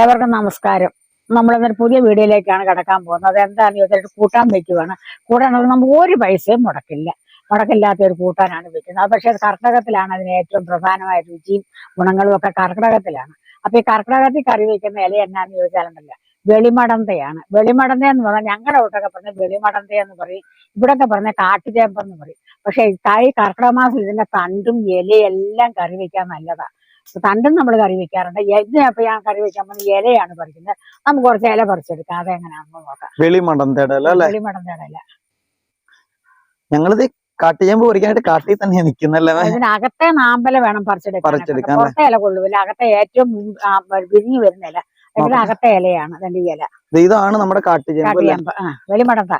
ഏവർക്കും നമസ്കാരം. നമ്മളിന്നൊരു പുതിയ വീഡിയോയിലേക്കാണ് കിടക്കാൻ പോകുന്നത്. അതെന്താണെന്ന് ചോദിച്ചിട്ട് കൂട്ടാൻ വെക്കുവാണ് കൂട്ടാൻ നമുക്ക് ഒരു പൈസയും മുടക്കില്ല. മുടക്കില്ലാത്ത ഒരു കൂട്ടാനാണ് വെക്കുന്നത് അത് പക്ഷേ കർക്കിടകത്തിലാണ് അതിന് ഏറ്റവും പ്രധാനമായ രുചിയും ഗുണങ്ങളും ഒക്കെ കർക്കിടകത്തിലാണ്. അപ്പൊ ഈ കർക്കിടകത്തിൽ കറി വെക്കുന്ന ഇല എന്നാന്ന് ചോദിച്ചാലുണ്ടല്ല വെളിമടന്തയാണ്. വെളിമടന്ത എന്ന് പറഞ്ഞാൽ ഞങ്ങളുടെ വീട്ടൊക്കെ പറഞ്ഞ വെളിമടന്ത എന്ന് പറയും. ഇവിടൊക്കെ പറഞ്ഞ കാട്ടുചേമ്പെന്ന് പറയും. പക്ഷെ ഈ കർക്കിടക മാസം ഇതിന്റെ തണ്ടും ഇലയും എല്ലാം കറി വെക്കാൻ നല്ലതാ. തണ്ടും നമ്മൾ കറി വെക്കാറുണ്ട്. ഇതിനപ്പൊ ഞാൻ കറി വെക്കാൻ പോകുന്ന ഇലയാണ് പറിക്കുന്നത്. നമുക്ക് കുറച്ച് ഇല പറിച്ചെടുക്കാം. അതെങ്ങനെയാണെന്ന് നോക്കാം. വെളിമടം തേടല അല്ലെ? വെളിമടന്തയുടെ ഇല ഞങ്ങളിത് കാട്ടുചേമ്പ് പറിക്കാനായിട്ട് കാട്ടിൽ തന്നെ നിൽക്കുന്നല്ലേ ഇതിനകത്തെ നാമ്പല വേണം പറിച്ചെടുക്കാൻ പുറത്തെ ഇല കൊള്ളുവില്ല അകത്തെ ഏറ്റവും വിരിഞ്ഞു വരുന്ന ഇല. ഇതിന്റെ അകത്തെ ഇലയാണ് അതിന്റെ ഇല. ഇതാണ് നമ്മുടെ കാട്ടുചേമ്പ് വെളിമടന്ത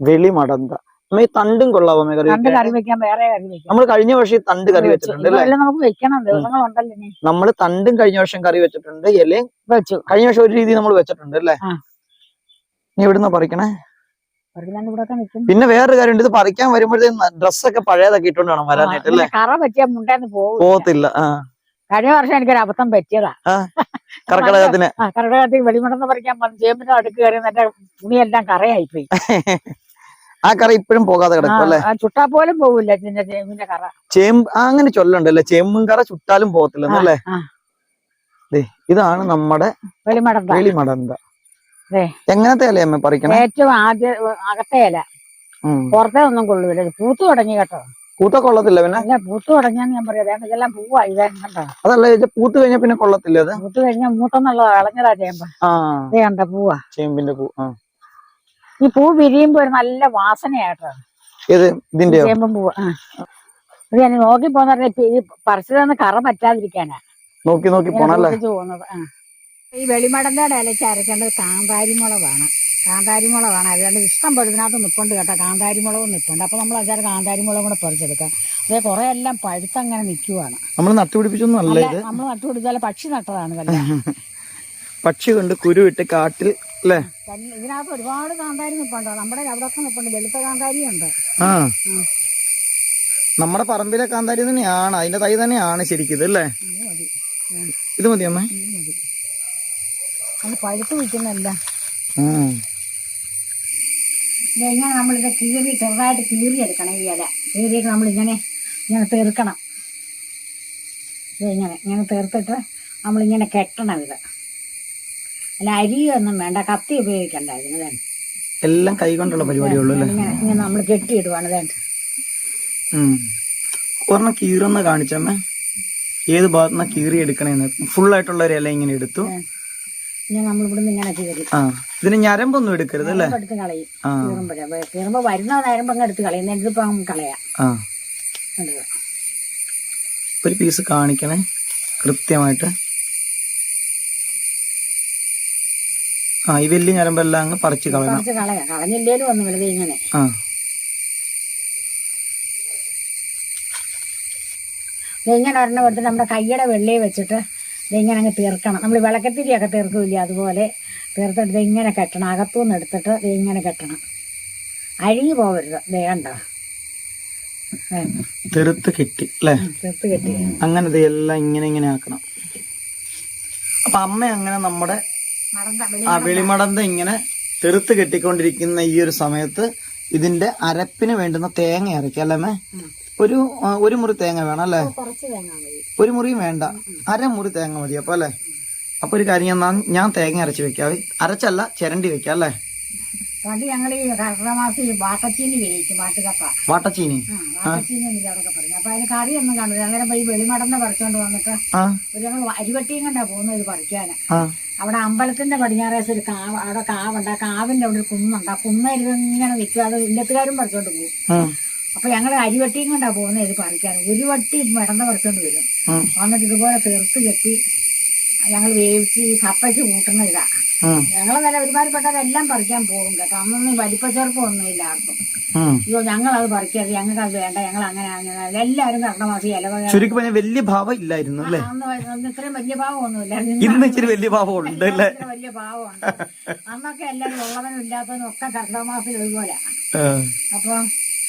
വെളിമടന്ത അമ്മ ഈ തണ്ടും കൊള്ളാവോ അമ്മ കറി രണ്ട് വെക്കാൻ? കറി വെക്കാൻ വേറെ കറി വെക്കാം. നമ്മൾ കഴിഞ്ഞ വർഷം ഈ തണ്ട് കറി വെച്ചിട്ടുണ്ട് അല്ലേ? ഇതെല്ലാം നമുക്ക് വെക്കണം ദിവസങ്ങളുണ്ടല്ലോ ഇനി. നമ്മൾ തണ്ടും കഴിഞ്ഞ വർഷം കറി വെച്ചിട്ടുണ്ട് ഇലയും വെച്ചു. കഴിഞ്ഞ വർഷം ഒരു രീതി നമ്മൾ വെച്ചിട്ടുണ്ട് അല്ലേ. നീ എവിടുന്ന പറിക്കണേ? പിന്നെ വേറൊരു കാര്യം ഇത് പറിക്കാൻ വരുമ്പോഴത്തേക്കും ഡ്രസ്സൊക്കെ പഴയതൊക്കെ ഇട്ടോണ്ട് വേണം വരാനായിട്ട് അല്ലേ? കറ പറ്റിയ മുണ്ടേന്ന് പോകും പോകത്തില്ല ആ. കഴിഞ്ഞ വർഷം എനിക്കൊരു അബദ്ധം പറ്റിയതാ. കർക്കടകത്തിന് കർക്കിടകത്തിന് വെളിമടന്ന് പറിക്കാൻ ചേമ്പിന്റെ അടുക്ക് കയറി എന്റെ തുണിയെല്ലാം കറയായിപ്പോയി. ആ കറ ഇപ്പോഴും പോകാതെ കിടക്കും അല്ലെ? ചുട്ടാ പോലും പോകില്ല ചേമ്പിന്റെ കറ. ചേമ്പ് അങ്ങനെ ചൊല്ലുണ്ടല്ലേ? ചേമ്പും കറ ചുട്ടാലും പോകത്തില്ലെന്നല്ലേ? ഇതാണ് നമ്മുടെ വെളിമടന്ത. എങ്ങനത്തെ ഇലയമ്മ പറിക്കണേ? ഏറ്റവും ആദ്യ അകത്തെ ഇല. പുറത്തെ ഒന്നും കൊള്ളൂല. പൂത്ത് തുടങ്ങി കേട്ടോ. പൂത്ത കൊള്ളത്തില്ല പിന്നെ? പൂത്ത് തുടങ്ങിയാന്ന് ഞാൻ പറയാം. ഇതെല്ലാം പൂവാ ഇത് അതല്ല ഇത് പൂത്ത് കഴിഞ്ഞാൽ പിന്നെ കൊള്ളത്തില്ല അത്? പൂത്ത് കഴിഞ്ഞാൽ മൂത്തന്നുള്ളതാ കളഞ്ഞതാ ചേമ്പ്. ആ. കണ്ട പൂവാ. ചേമ്പിന്റെ പൂ ആ. ഈ പൂ വിരിയുമ്പോ ഒരു നല്ല വാസനയാട്ടോ. ഇത് ഇതിന്റെയോ? ചേമ്പും പൂവ് ആ. ഇത് ഞാൻ നോക്കി പോന്ന ഈ പറിച്ചതെന്ന് കറ പറ്റാതിരിക്കാനാ. നോക്കി നോക്കി പോണല്ലേ? പോകുന്നത് ആ. ഈ വെളിമടന്തയുടെ ഇലയ്ക്ക് അരക്കേണ്ടത് കാന്താരിമുളകാണ് കാന്താരിമുളകാണ് അതുകൊണ്ട് ഇഷ്ടം പോലെ ഇതിനകത്ത് നിപ്പുണ്ട് കേട്ടോ. കാന്താരിമുളകും നിപ്പുണ്ട്. അപ്പൊ നമ്മൾ അച്ചാറ് കാന്താരിമുളകും കൂടെ പറിച്ചെടുക്കാം. അതേ കുറെ എല്ലാം പഴുത്തങ്ങനെ നിൽക്കുവാണ് നമ്മൾ നട്ടുപിടിപ്പിച്ചൊന്നും അല്ല നമ്മൾ നട്ടുപിടിച്ചാൽ പക്ഷി നട്ടതാണ് കല്യാണം. പക്ഷി കൊണ്ട് കുരു ഇട്ട് കാട്ടിൽ അല്ലേ? ഇതിനകത്ത് ഒരുപാട് കാന്താരി നിപ്പുണ്ടോ. നമ്മുടെ അവിടെയൊക്കെ നിപ്പുണ്ട്. വെളുത്ത കാന്താരിയുണ്ട്. ആ. നമ്മുടെ പറമ്പിലെ കാന്താരി തന്നെയാണ്. അതിന്റെ തൈ തന്നെയാണ് ശരിക്കും അല്ലേ? ഇത് മതി അമ്മ. പഴുത്ത് വിൽക്കുന്നല്ല. ഇങ്ങനെ നമ്മളിത് കീറി ചെറുതായിട്ട് കീറിയെടുക്കണം ഈ ഇല. കീറിയിട്ട് നമ്മളിങ്ങനെ ഇങ്ങനെ തീർക്കണം. ഇത് ഇങ്ങനെ ഇങ്ങനെ തീർത്തിട്ട് നമ്മളിങ്ങനെ കെട്ടണം ഇത്. അല്ല അരിയൊന്നും വേണ്ട കത്തി ഉപയോഗിക്കണ്ട ഇതിന് വേണ്ട. എല്ലാം കൈ കൊണ്ടുള്ള പരിപാടിയുള്ളൂ അല്ലേ? നമ്മൾ കെട്ടിയിടുവാണ് വേണ്ട. ഒരെണ്ണം കീറൊന്ന് കാണിച്ചമ്മേ. ഏത് ഭാഗത്തുനിന്ന് കീറി എടുക്കണേന്ന് ഫുൾ ആയിട്ടുള്ള ഒരു ഇല ഇങ്ങനെ എടുത്തു ആ. ഇതിന് ഞരമ്പൊന്നും എടുക്കരുത് അല്ലേ? വരുന്ന നേരം അങ്ങ് എടുത്ത് കളയാം. ഒരു പീസ് കാണിക്കണേ. കൃത്യമായിട്ട്. ആ ഈ വലിയ ഞരമ്പെല്ലാം അങ്ങ് പറിച്ച് കളയണം. കുറച്ച് കളയാം. കളഞ്ഞില്ലേലും ഒന്നും വെറുതെ ഇങ്ങനെ. ആ. ദേ ഇങ്ങനെ ഒരെണ്ണം എടുത്ത് നമ്മുടെ കയ്യുടെ വെള്ളിയെ വെച്ചിട്ട് ദേ ഇങ്ങനെ അങ്ങ് തീർക്കണം നമ്മൾ വിളക്കത്തിരിയൊക്കെ തീർക്കില്ല അതുപോലെ? തീർത്തിട്ട് ദേ ഇങ്ങനെ കെട്ടണം. അകത്തുനിന്ന് എടുത്തിട്ട് ദേ ഇങ്ങനെ കെട്ടണം. അഴുകി പോകരുത് ദേ കണ്ടോ? ദേ, തെറുത്ത് കെട്ടി അല്ലേ? തീർത്ത് കെട്ടി. അങ്ങനെ ഇതെല്ലാം ഇങ്ങനെ ഇങ്ങനെ ആക്കണം. അപ്പൊ അമ്മ അങ്ങനെ നമ്മുടെ ആ വെളിമടന്ത. ഇങ്ങനെ തെറുത്ത് കെട്ടിക്കൊണ്ടിരിക്കുന്ന ഈ ഒരു സമയത്ത് ഇതിന്റെ അരപ്പിന് വേണ്ടുന്ന തേങ്ങ അരയ്ക്കാം അല്ലേ? ഒരു ഒരു മുറി തേങ്ങ വേണം അല്ലേ? ഒരു മുറിയും വേണ്ട. അരമുറി തേങ്ങ മതി അപ്പൊ അല്ലേ? അപ്പൊ ഒരു കാര്യം ഞാൻ ഞാൻ തേങ്ങ അരച്ച് വെക്കാം. അരച്ചല്ല ചിരണ്ടി വെക്കാം അല്ലേ? പണ്ട് ഞങ്ങൾ ഈ കർക്കിടക മാസം ഈ വാട്ടച്ചീനി വേവിക്കും വാട്ടുകപ്പ. വാട്ടച്ചീനി? ആ വാട്ടച്ചീനി എന്നില്ല അവിടെ പറഞ്ഞു അപ്പൊ അതിന് കറിയൊന്നും കണ്ടില്ല അങ്ങനെ പോയി വെളിമടന്ന് പറിച്ചോണ്ട് വന്നിട്ട് ഒരു ഞങ്ങൾ അരിവട്ടിയും കണ്ടാ പോകുന്നത് പറിക്കാന്. അവിടെ അമ്പലത്തിന്റെ പടിഞ്ഞാറേസ് ഒരു കാവ് അവിടെ കാവുണ്ട്. ആ കാവിന്റെ അവിടെ ഒരു കുന്നുണ്ട്. ആ കുന്നരുത് ഇങ്ങനെ നിൽക്കുക അത് ഇല്ലത്തുകാരും പറിച്ചോണ്ട് പോകും. അപ്പൊ ഞങ്ങൾ അരിവട്ടിയും കൊണ്ടാ പോകുന്നത് ഇത് പറിക്കാൻ ഒരു വട്ടി മടന്ന് പറിച്ചോണ്ട് വരും. വന്നിട്ട് ഇതുപോലെ തീർത്ത് കെട്ടി ഞങ്ങൾ വേവിച്ച് കപ്പയ്ക്ക് കൂട്ടുന്ന ഇതാ ഞങ്ങൾ നല്ല എല്ലാം പറിക്കാൻ പോകും കേട്ടോ. അന്നൊന്നും ഈ വലിപ്പച്ചെറുപ്പമൊന്നുമില്ല ആർക്കും. അയ്യോ ഞങ്ങൾ അത് പറിക്കരുത് ഞങ്ങൾക്ക് അത് വേണ്ട ഞങ്ങൾ അങ്ങനെ. അങ്ങനെ എല്ലാവരും കർണമാസി ചുരുക്കി പറഞ്ഞ വലിയ ഭാവം ഇല്ലായിരുന്നു അല്ലേ? ഇത്രയും വലിയ ഭാവമൊന്നുമില്ല ഇന്ന് ഇച്ചിരി വലിയ ഭാവം ഉണ്ട് അല്ലേ? വലിയ ഭാവമുണ്ട്. അന്നൊക്കെ എല്ലാവരും ഉള്ളവനും ഇല്ലാത്തവനും ഒക്കെ കർണമാസിൽ ഒരുപോലെ അപ്പൊ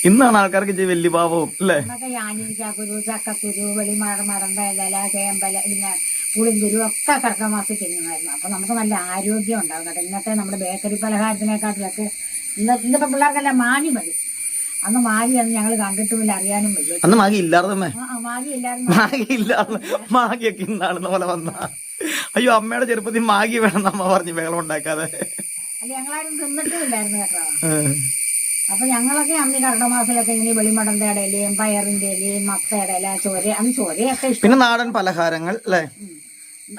ഇന്നാണ് ആൾക്കാർക്ക് ഇച്ചിരി വലിയ പാവവും അല്ലേ? അന്നൊക്കെ ഞാനിരിക്കാക്കുരു ചക്കക്കുരു വെളിമാട മടമ്പല ചേമ്പല പിന്നെ പുളിങ്കുരു ഒക്കെ കർക്കിടക മാസം തിന്നുമായിരുന്നു. അപ്പൊ നമുക്ക് നല്ല ആരോഗ്യം ഉണ്ടാവും. കേട്ടോ ഇന്നത്തെ നമ്മുടെ ബേക്കറി പലഹാരത്തിനെക്കാട്ടിലൊക്കെ ഇന്ന് ഇന്നിപ്പോ പിള്ളേർക്കെല്ലാം മാഗി മതി. അന്ന് മാഗി അന്ന് ഞങ്ങൾ കണ്ടിട്ടുമില്ല അറിയാനും വയ്യ. അന്ന് മാഗി ഇല്ലാർന്നേ മാഗി ഇല്ലായിരുന്നു. മാഗി ഇല്ലാർന്ന് മാഗിയൊക്കെ ഇന്നാണെന്ന പോലെ വന്ന. അയ്യോ അമ്മയുടെ ചെറുപ്പത്തിൽ മാഗി വേണം അമ്മ പറഞ്ഞു ബഹളം ഉണ്ടാക്കാതെ. അല്ല ഞങ്ങളാരും തിന്നിട്ടുമില്ലായിരുന്നു കേട്ടോ. അപ്പൊ ഞങ്ങളൊക്കെ കർക്കിടക മാസത്തിലൊക്കെ ഇങ്ങനെ വെളിമടന്റെ ഇലയും പയറിന്റെ ഇലയും മത്തയുടെ ഇല ചോര അന്ന് ചോരയൊക്കെ ഇഷ്ടം പിന്നെ നാടൻ പലഹാരങ്ങൾ അല്ലേ.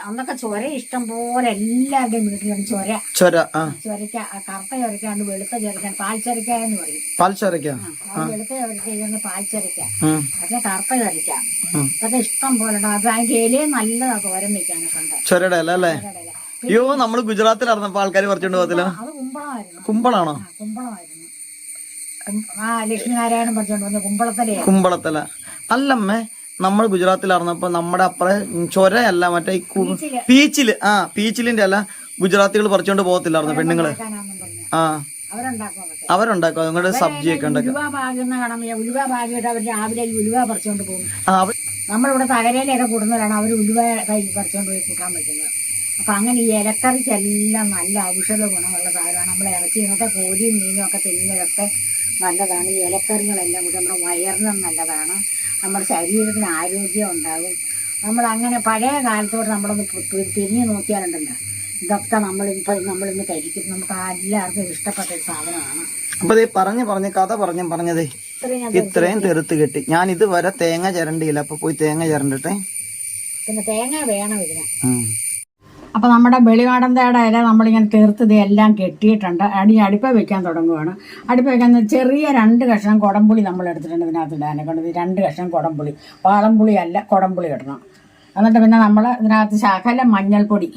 അന്നൊക്കെ ചൊര ഇഷ്ടം പോലെ എല്ലാവരുടെയും വീട്ടിലും ചൊര. ചോര ചോരക്ക കറുത്ത ചൊരക്കാണ്ട് വെളുത്ത ചോരക്കാൻ പാൽ ചൊരക്ക എന്ന് പറയും. പാൽ ചൊരക്ക ആ വെളുത്ത ചൊരക്ക പാൽ ചൊരക്ക അതെ പക്ഷെ കറുത്ത ചൊരക്കാണ്. അതൊക്കെ ഇഷ്ടം പോലെ ഉണ്ട്? അത് അതിന്റെ ഇലയും നല്ലതാ തോരൻ വെക്കാനൊക്കെ ഉണ്ട് ചൊരയുടെ അല്ല? അല്ലേ അയ്യോ നമ്മൾ ഗുജറാത്തിലായിരുന്നു ആൾക്കാർ പറിച്ചോണ്ട് പോകത്തില്ല. അത് കുമ്പളമായിരുന്നു. കുമ്പളാണോ? കുമ്പളമായിരുന്നു. ആ ലക്ഷ്മിനാരായണൻ പറഞ്ഞോണ്ട് വന്ന കുമ്പളത്തലയാ. കുമ്പളത്തല. അല്ലമ്മേ നമ്മൾ ഗുജറാത്തിലായിരുന്നപ്പോ നമ്മുടെ അപ്പുറ ചൊരയല്ല മറ്റേ ഈ കു- പീച്ചിൽ. ആ പീച്ചിലിന്റെ അല്ല ഗുജറാത്തികൾ പറിച്ചോണ്ട് പോകത്തില്ലായിരുന്നു പെണ്ണുങ്ങൾ? ആ. അവരുണ്ടാക്കും നിങ്ങളുടെ അവരുണ്ടാക്കും ഒക്കെ സബ്ജിയൊക്കെ ഉണ്ടാക്കും. ഉലുവ പാകുന്ന കാണാൻ ഉലുവ പാകിയിട്ട് അവർ രാവിലെ ഈ ഉലുവ പറിച്ചുകൊണ്ട് പോകും. ആ അവ- നമ്മളിവിടെ തകരയിലൊക്കെ കൂടുന്നവരാണ് അവർ ഉലുവ കൈ പറിച്ചോണ്ട് പോയി കൂട്ടാൻ പറ്റുന്നത് അപ്പൊ അങ്ങനെ ഈ ഇലക്കറിക്കെല്ലാം നല്ല ഔഷധ ഗുണമുള്ള സാധനമാണ്. നമ്മൾ ഇറച്ചി ഇന്നത്തെ കോഴിയും മീനും ഒക്കെ തിന്നുന്നതൊക്കെ നല്ലതാണ്. ഈ ഇലക്കറികളെല്ലാം കൂടി നമ്മുടെ വയറിനും നല്ലതാണ്. നമ്മുടെ ശരീരത്തിന് ആരോഗ്യം ഉണ്ടാകും. നമ്മൾ അങ്ങനെ പഴയ കാലത്തോട് നമ്മളൊന്ന് തിരിഞ്ഞു നോക്കിയാലുണ്ടല്ലോ. ഇതൊക്കെ നമ്മളിപ്പോൾ നമ്മളിന്ന് കഴിക്കും. നമുക്ക് എല്ലാവർക്കും ഇഷ്ടപ്പെട്ട ഒരു സാധനമാണ്. അപ്പൊ ദേ പറഞ്ഞു പറഞ്ഞ് കഥ പറഞ്ഞു പറഞ്ഞതേ ഇത്രയും തെറുത്ത് കെട്ടി. ഞാൻ ഇതുവരെ തേങ്ങ ചിരണ്ടിയില്ല. അപ്പൊ പോയി തേങ്ങ ചിരണ്ടിട്ടെ? പിന്നെ തേങ്ങ വേണം ഇതിന്. ഉം. അപ്പൊ നമ്മുടെ വെളിവാടന്തയുടെ ഇല നമ്മളിങ്ങനെ തീർത്തത് എല്ലാം കെട്ടിയിട്ടുണ്ട്. അടി അടുപ്പ വെക്കാൻ തുടങ്ങുകയാണ് അടുപ്പ വെക്കാൻ ചെറിയ രണ്ട് കഷ്ണം കുടംപുളി നമ്മൾ എടുത്തിട്ടുണ്ട് ഇതിനകത്ത് ഇടാനെ കൊണ്ട്? രണ്ട് കഷ്ണം കുടംപുളി. വാളംപുളി അല്ല കുടംപുളി ഇടണം. എന്നിട്ട് പിന്നെ നമ്മൾ ഇതിനകത്ത് ശകല മഞ്ഞൾപ്പൊടി.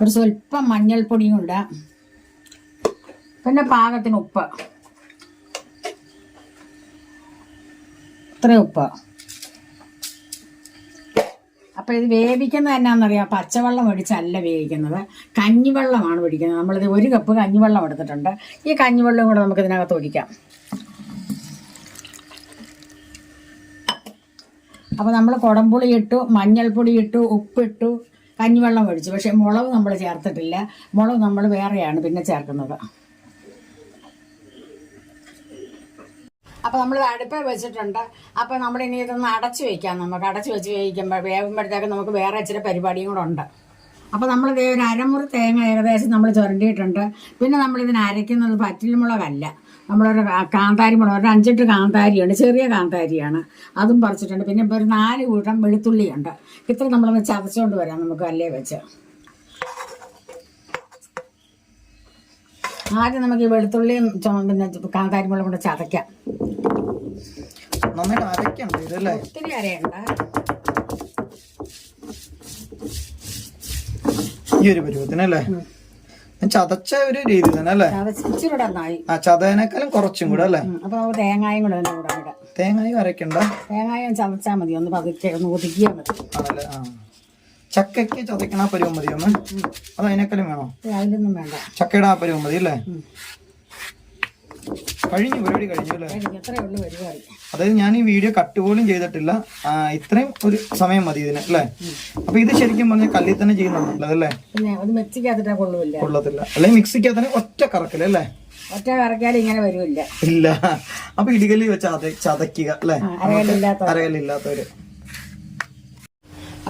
ഒരു സ്വല്പം മഞ്ഞൾപ്പൊടിയും ഉണ്ട് പിന്നെ പാകത്തിന് ഉപ്പ്. ഇത്രയും ഉപ്പ്. അപ്പോൾ ഇത് വേവിക്കുന്നത് എന്നാണെന്നറിയാം പച്ചവെള്ളം ഒഴിച്ചല്ല വേവിക്കുന്നത്. കഞ്ഞിവെള്ളമാണ് ഒഴിക്കുന്നത്. നമ്മളിത് ഒരു കപ്പ് കഞ്ഞിവെള്ളം എടുത്തിട്ടുണ്ട്. ഈ കഞ്ഞിവെള്ളം കൂടെ നമുക്ക് ഇതിനകത്ത് ഒഴിക്കാം. അപ്പോൾ നമ്മൾ കുടംപുളി ഇട്ടു മഞ്ഞൾപ്പൊടി ഇട്ടു ഉപ്പിട്ടു കഞ്ഞിവെള്ളം ഒഴിച്ചു. പക്ഷേ മുളക് നമ്മൾ ചേർത്തിട്ടില്ല. മുളക് നമ്മൾ വേറെയാണ് പിന്നെ ചേർക്കുന്നത്. അപ്പോൾ നമ്മൾ അടുപ്പ് വെച്ചിട്ടുണ്ട്. അപ്പോൾ നമ്മൾ ഇനി ഇതൊന്ന് അടച്ചു വെക്കാം നമുക്ക്. അടച്ചു വെച്ച് വേവിക്കുമ്പോൾ വേവുമ്പോഴത്തേക്ക് നമുക്ക് വേറെ ഇച്ചിരി പരിപാടിയും കൂടെ ഉണ്ട്. അപ്പോൾ നമ്മൾ ദേ ഒരു അരമുറി തേങ്ങ ഏകദേശം നമ്മൾ ചുരണ്ടിയിട്ടുണ്ട്. പിന്നെ നമ്മൾ ഇതിന് അരയ്ക്കുന്നത് പറ്റിൽമുളകല്ല. നമ്മളൊരു കാന്താരി മുളക് ഒരു അഞ്ചെട്ട് കാന്താരിയുണ്ട്. ചെറിയ കാന്താരിയാണ്. അതും പറിച്ചിട്ടുണ്ട്. പിന്നെ ഇപ്പോൾ ഒരു നാല് കൂട്ടം വെളുത്തുള്ളിയുണ്ട്. ഇത്ര നമ്മളൊന്ന് ചതച്ചുകൊണ്ട് വരാം നമുക്ക് അല്ലേ വെച്ച്. ആദ്യം നമുക്ക് ഈ വെളുത്തുള്ളിയും പിന്നെ കാന്താരി മുളകും കൂടെ ചതയ്ക്കാം. നന്നായിട്ട് അരക്കണ്ട ഇതല്ലേ ഒത്തിരി അരയണ്ട. ഈ ഒരു പരുവത്തിനല്ലേ ചതച്ച ഒരു രീതി തന്നെ അല്ലേ? ചതച്ച് ആ ചതേനേക്കാളും കുറച്ചും കൂടെ അല്ലേ. അപ്പൊ നമുക്ക് തേങ്ങായും കൂടെ അതിന്റെ കൂടെ തേങ്ങയും അരക്കണ്ട തേങ്ങായും ചതച്ചാൽ മതി. ഒന്ന് പതുക്കെ ഒന്ന് ഒതുക്കിയാൽ മതി. ആണല്ലേ? ആ. ചക്കയ്ക്ക് ചതക്കണ ആ പരുവം മതി ഒന്ന്. അത് അതിനേക്കാളും വേണോ? അതിലൊന്നും വേണ്ട. ചക്കയുടെ ആ പരുവം മതി അല്ലേ കഴിഞ്ഞു പരിപാടി കഴിഞ്ഞു അല്ലേ? അതായത് ഞാൻ ഈ വീഡിയോ കട്ട് പോലും ചെയ്തിട്ടില്ല. ഇത്രയും ഒരു സമയം മതി ഇതിന് അല്ലേ? അപ്പൊ ഇത് ശരിക്കും പറഞ്ഞാൽ കല്ലിൽ തന്നെ ചെയ്യുന്നുണ്ടല്ലോ കൊള്ളൂല്ല കൊള്ളത്തില്ല. അല്ലെങ്കിൽ മിക്സിക്ക് തന്നെ ഒറ്റ അല്ലേ? ഒറ്റ കറക്കിയാൽ ഇങ്ങനെ വരുമില്ല ഇല്ല. അപ്പൊ ഇടികല്ലിൽ വെച്ച് ചതയ്ക്കുക അല്ലേ? അരകല്ലില്ലാത്ത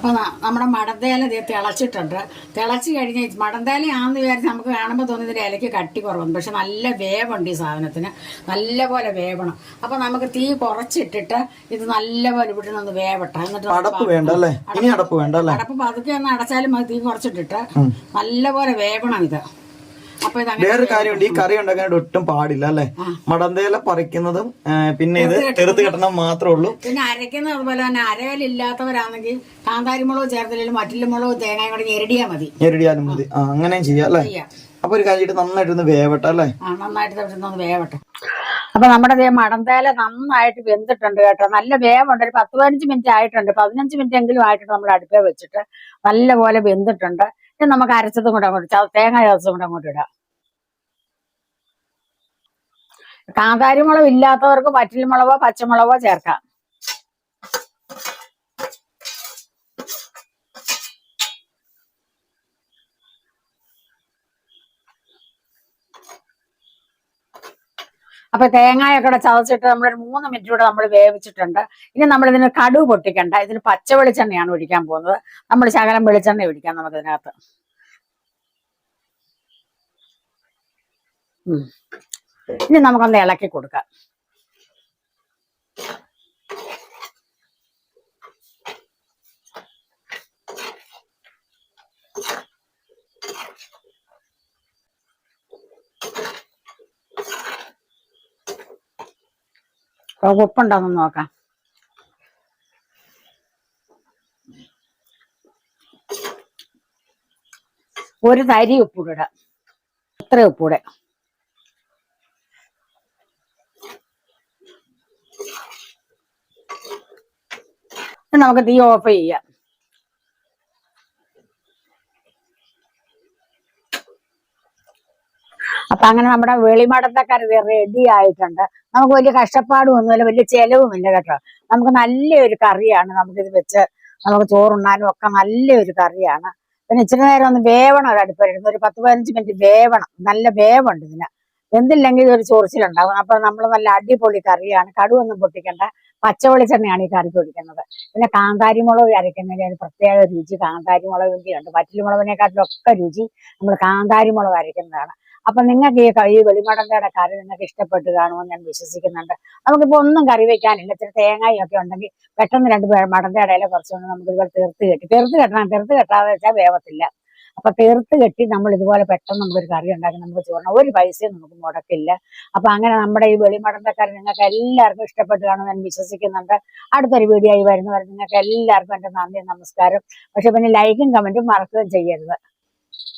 അറിയലില്ലാത്തവര് അപ്പൊ ന- നമ്മുടെ മടന്തേല തിളച്ചിട്ടുണ്ട്. തിളച്ച് കഴിഞ്ഞ് മടന്തേലയാണെന്ന് വിചാരിച്ച് നമുക്ക് കാണുമ്പോൾ തോന്നി ഇതിന്റെ ഇലയ്ക്ക് കട്ടി കുറവുണ്ട് പക്ഷെ നല്ല വേവുണ്ട് ഈ സാധനത്തിന്. നല്ല പോലെ വേവണം. അപ്പൊ നമുക്ക് തീ കുറച്ചിട്ടിട്ട് ഇത് നല്ല പോലെ ഇവിടെ നിന്ന് വേവട്ടെ. എന്നിട്ട് അടപ്പ് വേണ്ട അല്ലേ? ഇനി അടപ്പ് വേണ്ട അല്ലേ? അടപ്പ് പതുക്കെ ഒന്ന് അടച്ചാലും മതി. തീ കുറച്ചിട്ടിട്ട് നല്ല പോലെ വേവണം ഇത്. വേറൊരു കാര്യമുണ്ട്. ഈ കറി ഉണ്ടാക്കാനായിട്ട് ഒട്ടും പാടില്ല അല്ലെ? മടന്തേല പറിക്കുന്നതും പിന്നെ ഇത് തെറുത്ത് കെട്ടണം. മാത്രമേ ഉള്ളൂ. പിന്നെ അരയ്ക്കുന്ന അതുപോലെ തന്നെ അരകലില്ലാത്തവരാണെങ്കിൽ കാന്താരിമുളക് ചേർത്തില്ലെങ്കിലും മറ്റുള്ള തേങ്ങയും കൂടെ ഞെരടിയാൽ മതി. ഞെരടിയാലും മതി. ആ അങ്ങനെയും ചെയ്യാം അല്ലേ? അപ്പൊ ഒരു കാര്യം നന്നായിട്ടൊന്ന് വേവട്ടെ അല്ലേ? നന്നായിട്ട് ഒന്ന് വേവട്ടെ. അപ്പൊ നമ്മുടെ ദേ മടന്തേല നന്നായിട്ട് വെന്തിട്ടുണ്ട് കേട്ടോ. നല്ല വേവുണ്ട്. ഒരു പത്ത് പതിനഞ്ച് മിനിറ്റ് ആയിട്ടുണ്ട്. പതിനഞ്ച് മിനിറ്റ് എങ്കിലും ആയിട്ടുണ്ട് നമ്മൾ അടുപ്പേ വെച്ചിട്ട്. നല്ലപോലെ വെന്തിട്ടുണ്ട്. നമുക്ക് അരച്ചതും കൂടെ അങ്ങോട്ട് തേങ്ങ ചേർത്തും കൂടെ അങ്ങോട്ട് ഇടാം. കാന്താരി മുളക് ഇല്ലാത്തവർക്ക് പറ്റിൽ മുളകോ പച്ചമുളകോ ചേർക്കാം. അപ്പൊ തേങ്ങയൊക്കെ കൂടെ ചതച്ചിട്ട് നമ്മൾ മൂന്ന് മിനിറ്റ് കൂടെ നമ്മൾ വേവിച്ചിട്ടുണ്ട്. ഇനി നമ്മൾ ഇതിന് കടുവ് പൊട്ടിക്കണ്ട. ഇതിന് പച്ച വെളിച്ചെണ്ണയാണ് ഒഴിക്കാൻ പോകുന്നത്. നമ്മൾ ശകലം വെളിച്ചെണ്ണ ഒഴിക്കാം നമുക്ക് ഇതിനകത്ത് ഇനി നമുക്കൊന്ന് ഇളക്കി കൊടുക്കാം. അപ്പൊ ഉപ്പുണ്ടോന്ന് നോക്കാം. ഒരു തരി ഉപ്പൂടെ ഇടാം. ഇത്ര ഉപ്പൂടെ നമുക്ക് തീ ഓഫ് ചെയ്യാം. അപ്പൊ അങ്ങനെ നമ്മുടെ വെളിമടത്തക്കറി റെഡി ആയിട്ടുണ്ട്. നമുക്ക് വലിയ കഷ്ടപ്പാടും ഒന്നുമില്ല വലിയ ചെലവുമില്ല കേട്ടോ. നമുക്ക് നല്ലൊരു കറിയാണ് നമുക്കിത് വെച്ച് നമുക്ക് ചോറുണ്ണാനും ഒക്കെ നല്ലൊരു കറിയാണ്. പിന്നെ ഇച്ചിരി നേരം ഒന്ന് വേവണം ഒരു അടുപ്പരുന്ന് ഒരു പത്ത് പതിനഞ്ച് മിനിറ്റ് വേവണം. നല്ല വേവുണ്ട് ഇതിന്. എന്തില്ലെങ്കിൽ ഇതൊരു ചൊറിച്ചിലുണ്ടാകും അപ്പൊ നമ്മൾ നല്ല അടിപൊളി കറിയാണ്. കടുവൊന്നും പൊട്ടിക്കണ്ട. പച്ചവെളിച്ചെണ്ണയാണ് ഈ കറി പൊടിക്കുന്നത്. പിന്നെ കാന്താരി മുളക് അരയ്ക്കുന്നതിന് ഒരു പ്രത്യേക രുചി. കാന്താരി മുളകിന്റെ ഉണ്ട്. മുളകിനെക്കാട്ടിലൊക്കെ രുചി. നമ്മൾ കാന്താരി മുളക് അരയ്ക്കുന്നതാണ് അപ്പൊ നിങ്ങൾക്ക് ഈ ഈ വെളിമടന്തയുടെ കറി നിങ്ങൾക്ക് ഇഷ്ടപ്പെട്ട് കാണുമെന്ന് ഞാൻ വിശ്വസിക്കുന്നുണ്ട്. നമുക്കിപ്പോ ഒന്നും കറി വെക്കാനില്ല. ഇച്ചിരി തേങ്ങയും ഒക്കെ ഉണ്ടെങ്കിൽ പെട്ടെന്ന് രണ്ട് മടന്തയുടെ ഇല കുറച്ചുകൊണ്ട് നമുക്ക് ഇതുപോലെ തീർത്ത് കെട്ടി. തീർത്ത് കെട്ടണം. തീർത്ത് കെട്ടാതെ വെച്ചാൽ വേവത്തില്ല. അപ്പൊ തീർത്ത് കെട്ടി നമ്മൾ ഇതുപോലെ പെട്ടെന്ന് നമുക്കൊരു കറി ഉണ്ടാക്കി നമുക്ക് ചോറിന് ഒരു പൈസയും നമുക്ക് മുടക്കില്ല. അപ്പൊ അങ്ങനെ നമ്മുടെ ഈ വെളിമടന്തക്കറി നിങ്ങൾക്ക് എല്ലാവർക്കും ഇഷ്ടപ്പെട്ട് കാണുമെന്ന് ഞാൻ വിശ്വസിക്കുന്നുണ്ട്. അടുത്തൊരു വീഡിയോ ആയി വരുന്നവരെ നിങ്ങൾക്ക് എല്ലാവർക്കും എന്റെ നന്ദി നമസ്കാരം. പക്ഷെ പിന്നെ ലൈക്കും കമന്റും മറക്കുകയും ചെയ്യരുത്.